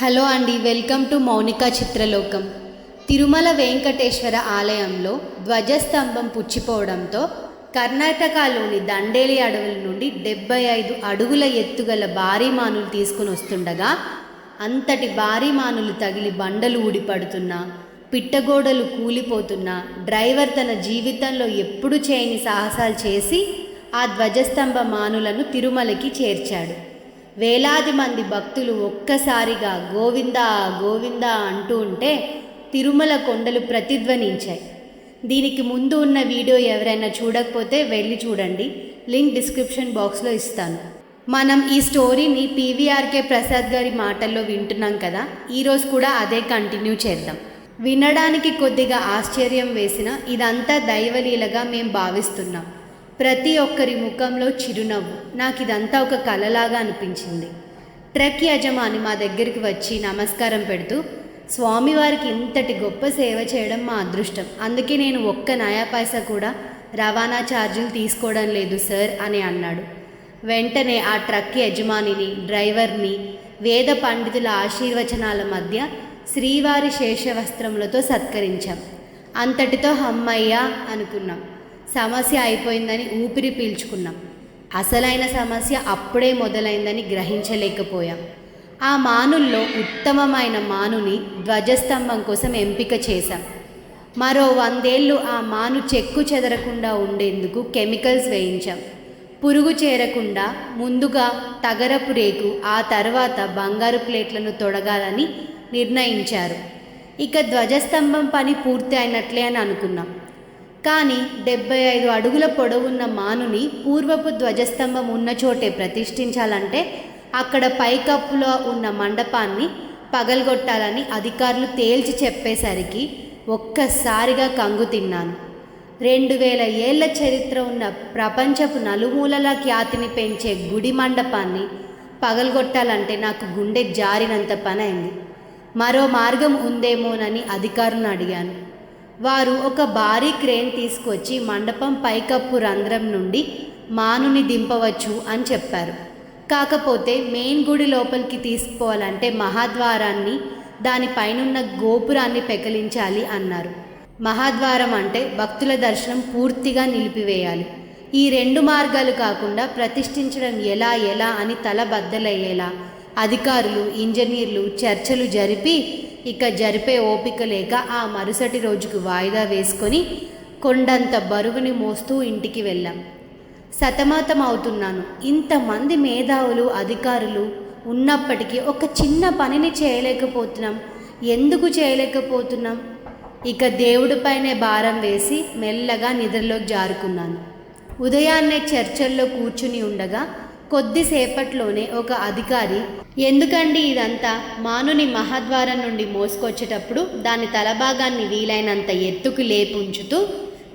Hello అండి welcome to Mounika Chitralokam. Tirumala Venkateswara ఆలయంలో ధ్వజస్తంభం పుచ్చిపోవడంతో కర్ణాటకలోని దండేలి అడవుల నుండి డెబ్బై ఐదు అడుగుల ఎత్తుగల భారీ మానులు తీసుకుని వస్తుండగా అంతటి భారీ మానులు తగిలి బండలు ఊడిపడుతున్నా పిట్టగోడలు కూలిపోతున్నా డ్రైవర్ తన జీవితంలో ఎప్పుడు చేయని సాహసాలు చేసి ఆ ధ్వజస్తంభ మానులను తిరుమలకి చేర్చాడు. వేలాది మంది భక్తులు ఒక్కసారిగా గోవిందా గోవిందా అంటూ ఉంటే తిరుమల కొండలు ప్రతిధ్వనించాయి. దీనికి ముందు ఉన్న వీడియో ఎవరైనా చూడకపోతే వెళ్ళి చూడండి. లింక్ డిస్క్రిప్షన్ బాక్స్లో ఇస్తాను. మనం ఈ స్టోరీని పీవీఆర్కే ప్రసాద్ గారి మాటల్లో వింటున్నాం కదా ఈరోజు కూడా అదే కంటిన్యూ చేద్దాం. వినడానికి కొద్దిగా ఆశ్చర్యం వేసిన ఇదంతా దైవలీలగా మేము భావిస్తున్నాం. ప్రతి ఒక్కరి ముఖంలో చిరునవ్వు. నాకు ఇదంతా ఒక కలలాగా అనిపించింది. ట్రక్ యజమాని మా దగ్గరికి వచ్చి నమస్కారం పెడుతూ స్వామివారికి ఇంతటి గొప్ప సేవ చేయడం మా అదృష్టం. అందుకే నేను ఒక్క నయా పైసా కూడా రవాణా ఛార్జీలు తీసుకోవడం లేదు సార్ అని అన్నాడు. వెంటనే ఆ ట్రక్ యజమానిని డ్రైవర్ని వేద పండితుల ఆశీర్వచనాల మధ్య శ్రీవారి శేషవస్త్రములతో సత్కరించాం. అంతటితో హమ్మయ్య అనుకున్నాం. సమస్య అయిపోయిందని ఊపిరి పీల్చుకున్నాం. అసలైన సమస్య అప్పుడే మొదలైందని గ్రహించలేకపోయాం. ఆ మానుల్లో ఉత్తమమైన మానుని ధ్వజస్తంభం కోసం ఎంపిక చేశాం. మరో వందేళ్ళు ఆ మాను చెక్కు చెదరకుండా ఉండేందుకు కెమికల్స్ వేయించాం. పురుగు చేరకుండా ముందుగా తగరపు రేకు ఆ తర్వాత బంగారు ప్లేట్లను తొడగాలని నిర్ణయించారు. ఇక ధ్వజస్తంభం పని పూర్తి అయినట్లే అని అనుకున్నాం. కానీ డెబ్బై ఐదు అడుగుల పొడవున్న మానుని పూర్వపు ధ్వజస్తంభం ఉన్న చోటే ప్రతిష్ఠించాలంటే అక్కడ పైకప్పులో ఉన్న మండపాన్ని పగలగొట్టాలని అధికారులు తేల్చి చెప్పేసరికి ఒక్కసారిగా కంగు తిన్నాను. రెండు వేల ఏళ్ళ చరిత్ర ఉన్న ప్రపంచపు నలుమూలల ఖ్యాతిని పెంచే గుడి మండపాన్ని పగలగొట్టాలంటే నాకు గుండె జారినంత పని అయింది మరో మార్గం ఉందేమోనని అధికారులను అడిగాను. వారు ఒక భారీ క్రేన్ తీసుకొచ్చి మండపం పైకప్పు రంధ్రం నుండి మానుని దింపవచ్చు అని చెప్పారు. కాకపోతే మెయిన్ గుడి లోపలికి తీసుకుపోవాలంటే మహాద్వారాన్ని దానిపైనున్న గోపురాన్ని పెకలించాలి అన్నారు. మహాద్వారం అంటే భక్తుల దర్శనం పూర్తిగా నిలిపివేయాలి. ఈ రెండు మార్గాలు కాకుండా ప్రతిష్ఠించడం ఎలా ఎలా అని తల బద్దలయ్యేలా అధికారులు ఇంజనీర్లు చర్చలు జరిపి ఇక జరిపే ఓపిక లేక ఆ మరుసటి రోజుకు వాయిదా వేసుకొని కొండంత బరువుని మోస్తూ ఇంటికి వెళ్ళాం. సతమతం అవుతున్నాను. ఇంతమంది మేధావులు అధికారులు ఉన్నప్పటికీ ఒక చిన్న పనిని చేయలేకపోతున్నాం. ఎందుకు చేయలేకపోతున్నాం? ఇక దేవుడిపైనే భారం వేసి మెల్లగా నిద్రలోకి జారుకున్నాను. ఉదయాన్నే చర్చల్లో కూర్చుని ఉండగా కొద్దిసేపట్లోనే ఒక అధికారి ఎందుకండి ఇదంతా? మానుని మహాద్వారం నుండి మోసుకొచ్చేటప్పుడు దాని తలభాగాన్ని వీలైనంత ఎత్తుకు లేపుంచుతూ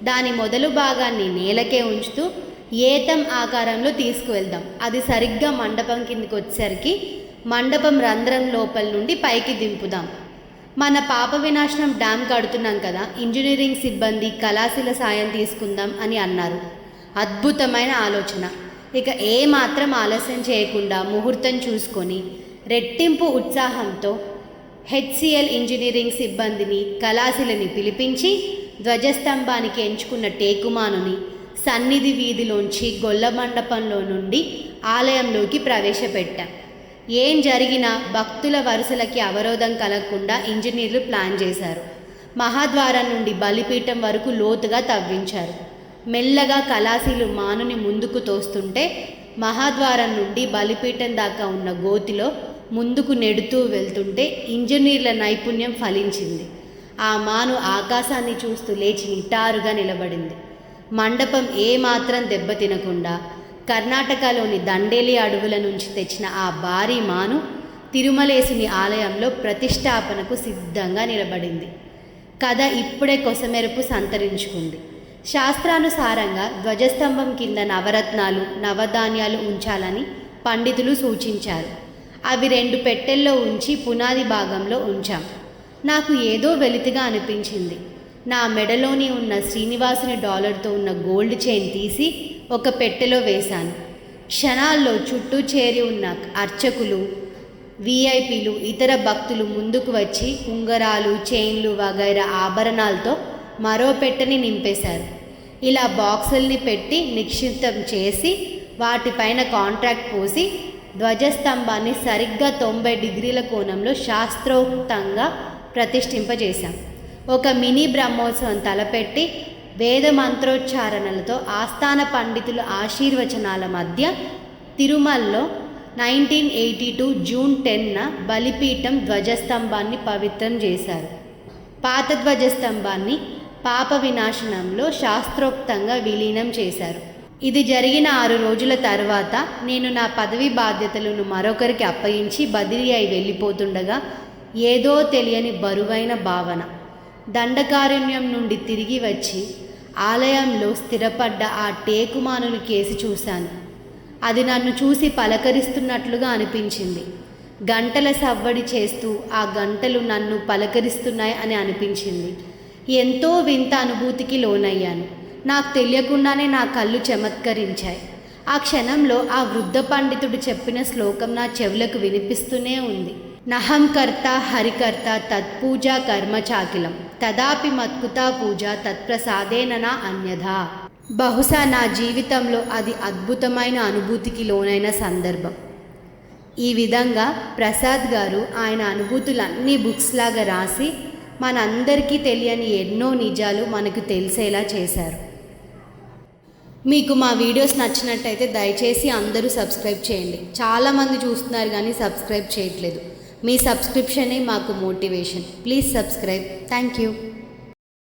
దాని మొదలు భాగాన్ని నేలకే ఉంచుతూ ఏతం ఆకారంలో తీసుకువెళ్దాం. అది సరిగ్గా మండపం కిందకి వచ్చేసరికి మండపం రంధ్రం లోపల నుండి పైకి దింపుదాం. మన పాప వినాశనం డ్యామ్ కడుతున్నాం కదా ఇంజనీరింగ్ సిబ్బంది కళాశీల సాయం తీసుకుందాం అని అన్నారు. అద్భుతమైన ఆలోచన. ఇక ఏ మాత్రం ఆలస్యం చేయకుండా ముహూర్తం చూసుకొని రెట్టింపు ఉత్సాహంతో హెచ్సిఎల్ ఇంజనీరింగ్ సిబ్బందిని కళాశిలని పిలిపించి ధ్వజస్తంభానికి ఎంచుకున్న టేకుమానుని సన్నిధి వీధిలోంచి గొల్ల మండపంలో నుండి ఆలయంలోకి ప్రవేశపెట్టాం. ఏం జరిగినా భక్తుల వరుసలకి అవరోధం కలగకుండా ఇంజనీర్లు ప్లాన్ చేశారు. మహాద్వారం నుండి బలిపీఠం వరకు లోతుగా తవ్వించారు. మెల్లగా కలాసీలు మానుని ముందుకు తోస్తుంటే మహాద్వారం నుండి బలిపీఠం దాకా ఉన్న గోతిలో ముందుకు నెడుతూ వెళ్తుంటే ఇంజనీర్ల నైపుణ్యం ఫలించింది. ఆ మాను ఆకాశాన్ని చూస్తూ లేచి నిటారుగా నిలబడింది. మండపం ఏమాత్రం దెబ్బతినకుండా కర్ణాటకలోని దండేలి అడవుల నుంచి తెచ్చిన ఆ భారీ మాను తిరుమలేసుని ఆలయంలో ప్రతిష్టాపనకు సిద్ధంగా నిలబడింది. కథ ఇప్పుడే కొసమెరుపు సంతరించుకుంది. శాస్త్రానుసారంగా ధ్వజస్తంభం కింద నవరత్నాలు నవధాన్యాలు ఉంచాలని పండితులు సూచించారు. అవి రెండు పెట్టెల్లో ఉంచి పునాది భాగంలో ఉంచాం. నాకు ఏదో వెలితిగా అనిపించింది. నా మెడలోని ఉన్న శ్రీనివాసుని డాలర్తో ఉన్న గోల్డ్ చైన్ తీసి ఒక పెట్టెలో వేశాను. క్షణాల్లో చుట్టూ చేరి ఉన్న అర్చకులు విఐపీలు ఇతర భక్తులు ముందుకు వచ్చి ఉంగరాలు చైన్లు వగైరా ఆభరణాలతో మరో పెట్టెని నింపేశారు. ఇలా బాక్సుల్ని పెట్టి నిక్షిప్తం చేసి వాటిపైన కాంట్రాక్ట్ పోసి ధ్వజస్తంభాన్ని సరిగ్గా తొంభై డిగ్రీల కోణంలో శాస్త్రోక్తంగా ప్రతిష్ఠింపజేశాం. ఒక మినీ బ్రహ్మోత్సవం తలపెట్టి వేద మంత్రోచ్చారణలతో ఆస్థాన పండితుల ఆశీర్వచనాల మధ్య తిరుమలలో నైన్టీన్ ఎయిటీ టూ జూన్ టెన్న బలిపీఠం ధ్వజస్తంభాన్ని పవిత్రం చేశారు. పాత ధ్వజస్తంభాన్ని పాప వినాశనంలో శాస్త్రోక్తంగా విలీనం చేశారు. ఇది జరిగిన ఆరు రోజుల తర్వాత నేను నా పదవి బాధ్యతలను మరొకరికి అప్పగించి బదిలీ అయి వెళ్ళిపోతుండగా ఏదో తెలియని బరువైన భావన దండకారుణ్యం నుండి తిరిగి వచ్చి ఆలయంలో స్థిరపడ్డ ఆ టేకుమానుని కేసి చూశాను. అది నన్ను చూసి పలకరిస్తున్నట్లుగా అనిపించింది. గంటల సవ్వడి చేస్తూ ఆ గంటలు నన్ను పలకరిస్తున్నాయి అని అనిపించింది. ఎంతో వింత అనుభూతికి లోనయ్యాను. నాకు తెలియకుండానే నా కళ్ళు చమత్కరించాయి. ఆ క్షణంలో ఆ వృద్ధ పండితుడు చెప్పిన శ్లోకం నా చెవులకు వినిపిస్తూనే ఉంది. నహం కర్త హరికర్త తత్పూజా కర్మ చాకిలం. తదాపి మత్కుతా పూజ తత్ప్రసాదేననా అన్యథా. బహుశా నా జీవితంలో అది అద్భుతమైన అనుభూతికి లోనైన సందర్భం. ఈ విధంగా ప్రసాద్ గారు ఆయన అనుభూతులన్నీ బుక్స్ లాగా రాసి మనందరికీ తెలియని ఎన్నో నిజాలు మనకు తెలిసేలా చేశారు. మీకు మా వీడియోస్ నచ్చినట్టయితే దయచేసి అందరూ సబ్స్క్రైబ్ చేయండి. చాలామంది చూస్తున్నారు కానీ సబ్స్క్రైబ్ చేయట్లేదు. మీ సబ్స్క్రిప్షనే మాకు motivation. Please subscribe. Thank you.